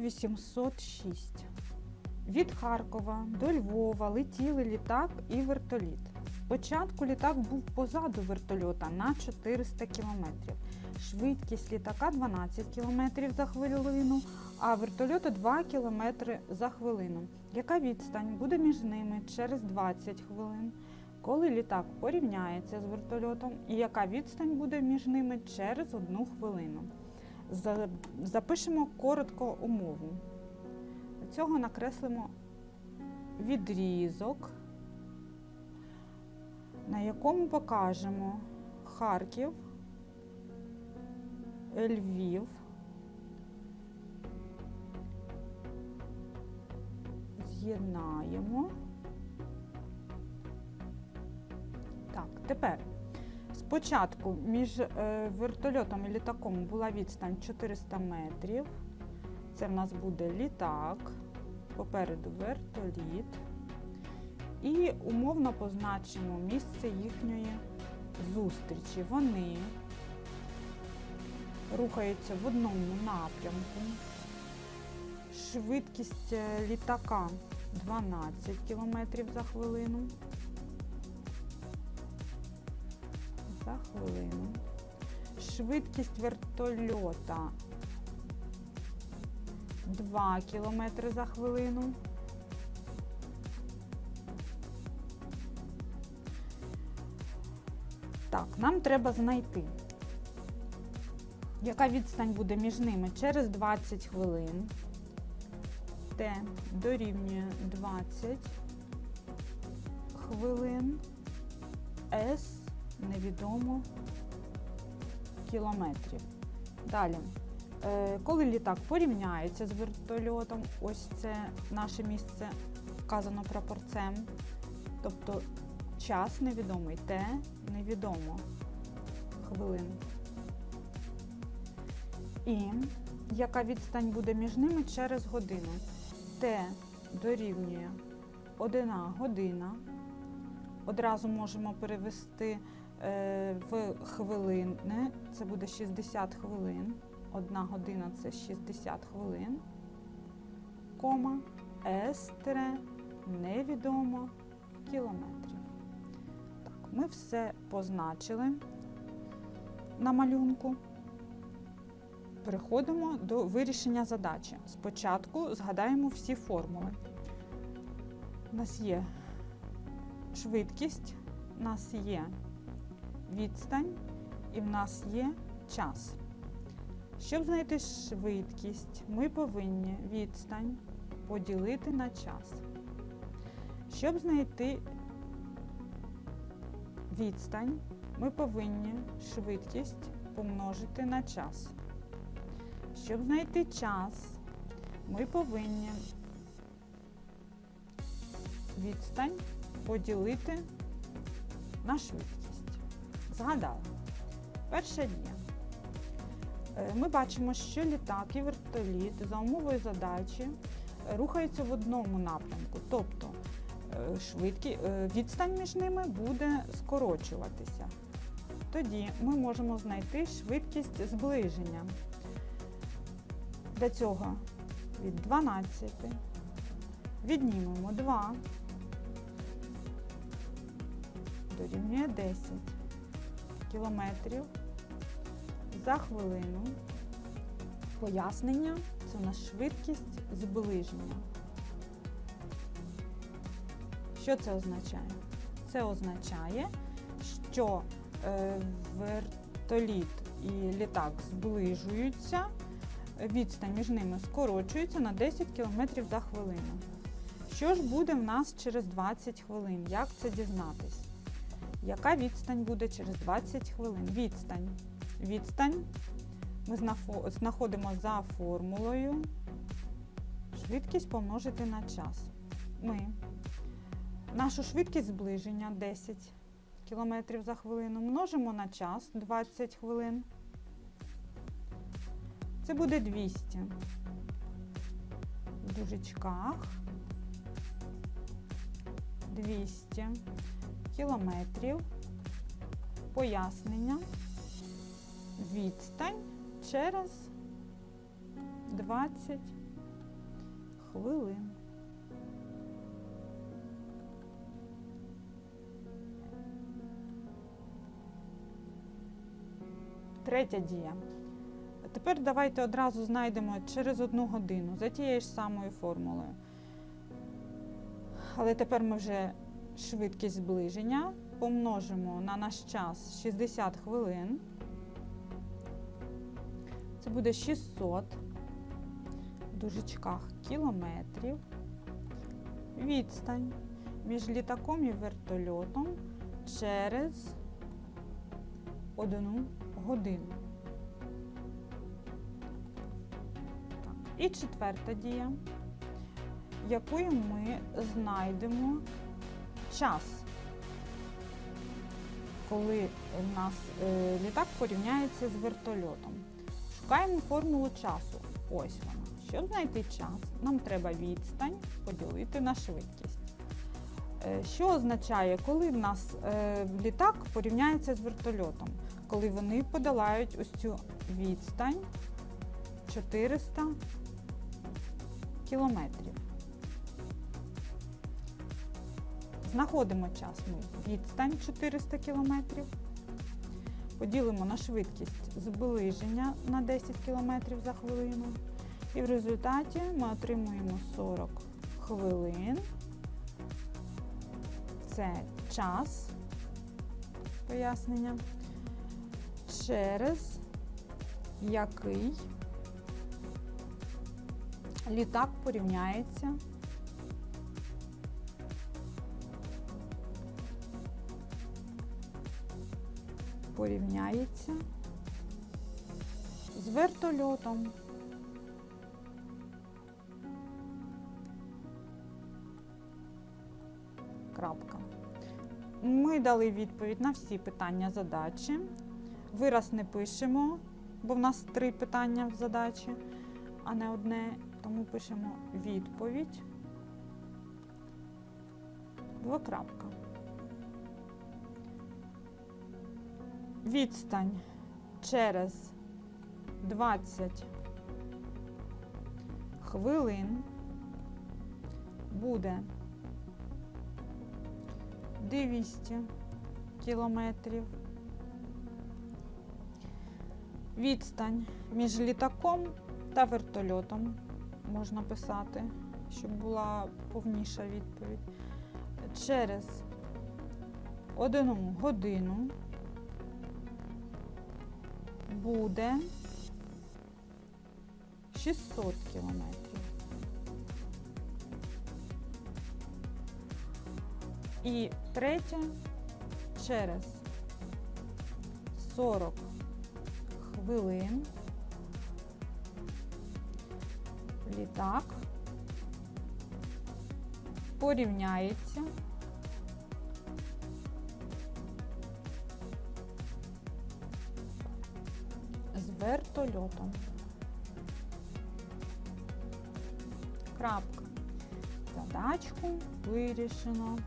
1806. Від Харкова до Львова летіли літак і вертоліт. Спочатку літак був позаду вертольота на 400 км. Швидкість літака 12 км за хвилину, а вертольота 2 км за хвилину. Яка відстань буде між ними через 20 хвилин? Коли літак порівняється з вертольотом, і яка відстань буде між ними через одну хвилину? За- Запишемо коротко умову. Для цього накреслимо відрізок, на якому покажемо Харків, Львів, з'єднаємо. Так, тепер спочатку між е, вертольотом і літаком була відстань 400 метрів. Це в нас буде літак, попереду вертоліт. І умовно позначимо місце їхньої зустрічі. Вони рухаються в одному напрямку. Швидкість е, літака 12 км за хвилину. За хвилину. Швидкість вертольота 2 км за хвилину. Так, нам треба знайти, яка відстань буде між ними через 20 хвилин. Т дорівнює 20 хвилин. С невідомо кілометрів. Далі. Е, Коли літак порівняється з вертольотом, ось це наше місце вказано прапорцем. Тобто час невідомий, Т невідомо хвилин. І яка відстань буде між ними через годину? Т дорівнює 1 година. Одразу можемо перевести в хвилини. Це буде 60 хвилин. Одна година це 60 хвилин. Кома С тире невідомо кілометрів. Так, ми все позначили на малюнку. Переходимо до вирішення задачі. Спочатку згадаємо всі формули. У нас є швидкість, у нас є відстань і в нас є час. Щоб знайти швидкість, ми повинні відстань поділити на час. Щоб знайти відстань, ми повинні швидкість помножити на час. Щоб знайти час, ми повинні відстань поділити на швидкість. Згадали. Перша дія. Е, Ми бачимо, що літак і вертоліт за умовою задачі е, рухаються в одному напрямку, тобто е, швидкі, відстань між ними буде скорочуватися. Тоді ми можемо знайти швидкість зближення. Для цього від 12 віднімемо 2, дорівнює 10 кілометрів за хвилину. Пояснення це у нас швидкість зближення. Що це означає? Це означає, що е, вертоліт і літак зближуються, відстань між ними скорочується на 10 км за хвилину. Що ж буде в нас через 20 хвилин? Як це дізнатись? Яка відстань буде через 20 хвилин? Відстань. Відстань ми знаходимо за формулою швидкість помножити на час. Ми нашу швидкість зближення 10 км за хвилину множимо на час 20 хвилин. Це буде 200 в дужечках 200 кілометрів. Пояснення. Відстань через 20 хвилин. Третя дія. Тепер давайте одразу знайдемо через одну годину за тією ж самою формулою. Але тепер ми вже швидкість зближення помножимо на наш час 60 хвилин. Це буде 600 в дужечках кілометрів. Відстань між літаком і вертольотом через одну годину. І четверта дія, якою ми знайдемо час, коли у нас е, літак порівняється з вертольотом. Шукаємо формулу часу. Ось вона. Щоб знайти час, нам треба відстань поділити на швидкість. Е, Що означає, коли в нас е, літак порівняється з вертольотом? Коли вони подолають ось цю відстань 400 кілометрів. Знаходимо час ми відстань 400 кілометрів. Поділимо на швидкість зближення на 10 км за хвилину. І в результаті ми отримуємо 40 хвилин. Це час пояснення, через який літак порівняється порівняється з вертольотом. Крапка. Ми дали відповідь на всі питання задачі. Вираз не пишемо, бо в нас три питання в задачі, а не одне. Тому пишемо відповідь. Двокрапка. Відстань через 20 хвилин буде 200 кілометрів. Відстань між літаком та вертольотом можна писати, щоб була повніша відповідь. Через одну годину буде 600 кілометрів. І третє через 40 хвилин літак порівняється вертольотом. Крапка. Задачку вирішено.